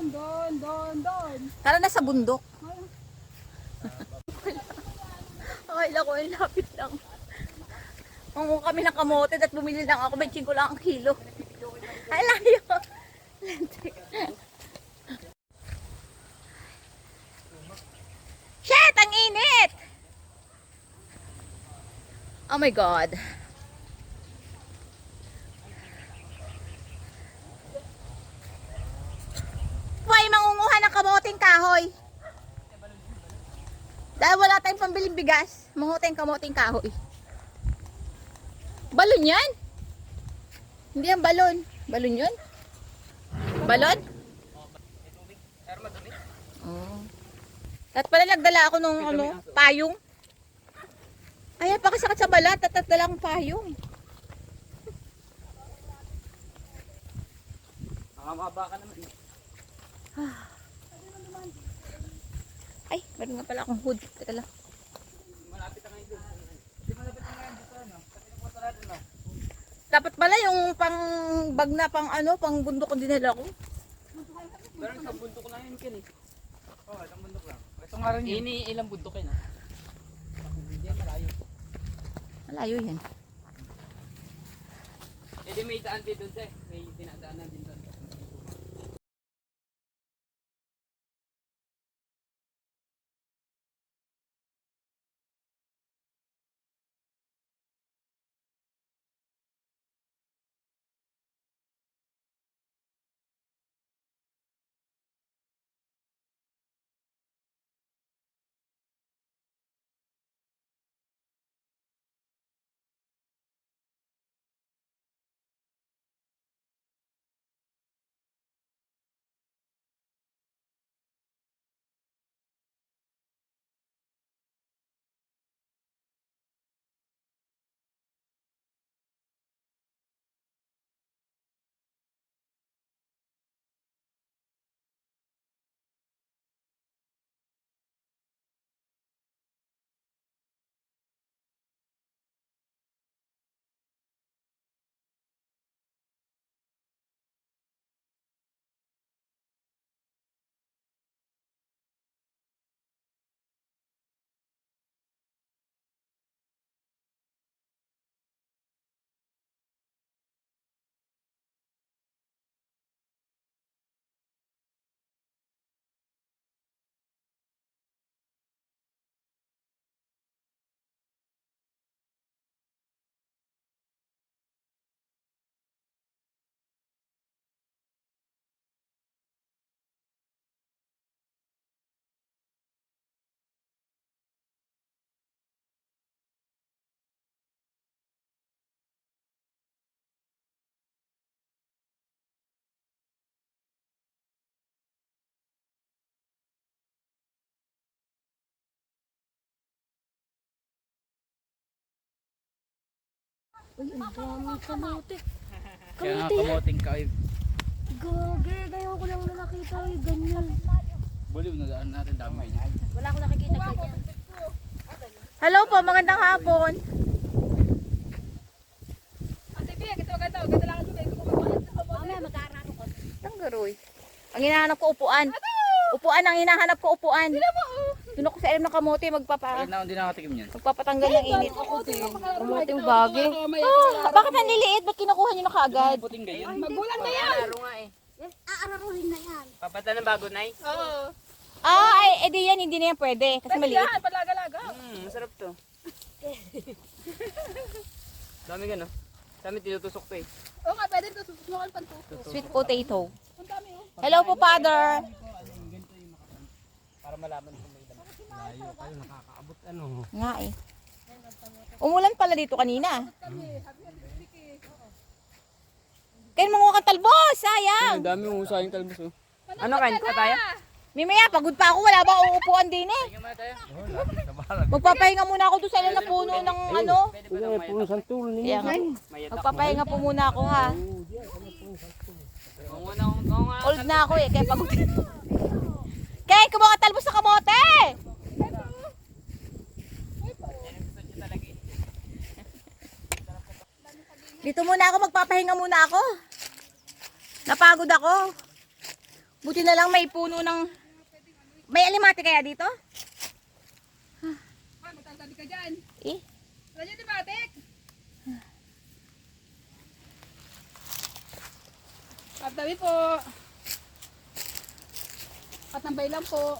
Doon, doon, doon, doon. Tara na sa bundok. Akala ko, ay lapit lang. Mangungo kami ng kamote at bumili lang ako. Benching ko lang ang kilo. Ay, layo. Shit! Ang init! Oh my God. Huwag mangunguha ng kamoting kahoy. Dahil wala tayong pambiling bigas, manguha tayong kamoting kahoy. Balon yan? Hindi yan balon. Balon yun? Balon? Oh. At pala nagdala ako nung ano, payong. Ay, pakasakit sa balat at nagdala akong payong. Nakamaba ka naman. Ay, meron nga pala akong hood. Teka lang. Malapit na ngayon dun. Hindi malapit na ngayon dito ano. Sa pinagpasarado na. Dapat pala yung pang bag na pang ano, pang bundok ko dinala ko. Pero isang bundok na yun kin eh. Oo, oh, isang bundok lang. Ito nga rin yun. Ini ilang bundok yun ah. Hindi malayo. Malayo yan. Eh di may daan din dun sir. May dinadaanan din Uy, ang dami kamote. Kaya nga kamoting ka. Gage, ngayon ko lang na nakita yung ganyan. Buliw na daan natin dami. Wala akong nakikita ganyan. Hello po, magandang hapon. Mamaya mag-aararo ko. Tanggaroy. Ang hinahanap ko upuan. Upuan ang hinahanap ko upuan. Doon ako sa ilim ng kamote magpapa Wala na hindi nakatikim yan. magpapatanggal ng init. Kamote yung bagi. Ah, bakit ang liliit? Ba't kinukuha niyo na kaagad? Puting gayon. Magulan na yan! Laro nga eh. Aararuhin na yan. Papata ng bago na eh. Ah, ay, edi yan, hindi na yan pwede. Kasi maliit. Hmm, masarap to. Dami gano. Dami tinutusok to eh. Oo nga, pwede pantuto. Sweet potato. Ang dami oh. Hello po, father. Para malaman kung may dami. Layo kayo nakakaabot ano. Nga eh. Umulan pala dito kanina. Kaya mga kang talbos, sayang. Ang dami yung usayang talbos oh. Ano kain ka tayo? Mimaya, pagod pa ako, wala ba uupuan din eh. Tayo. Magpapahinga muna ako doon sa ilan na puno ng ano. Santul Kaya nga, Mayatak. magpapahinga po muna ako ha. Old na ako eh, kaya pagod. Kumuha ka talbos sa kamote! Dito muna ako, magpapahinga muna ako. Napagod ako. Buti na lang may puno ng... May alimati kaya dito? Ay, magtatabi ka dyan. Eh? Wala dyan, Matik. At tabi po. At nambay lang po.